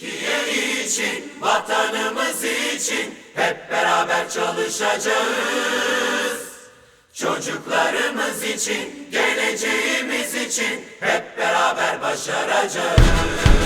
Türkiye için, vatanımız için hep beraber çalışacağız. Çocuklarımız için, geleceğimiz için hep beraber başaracağız.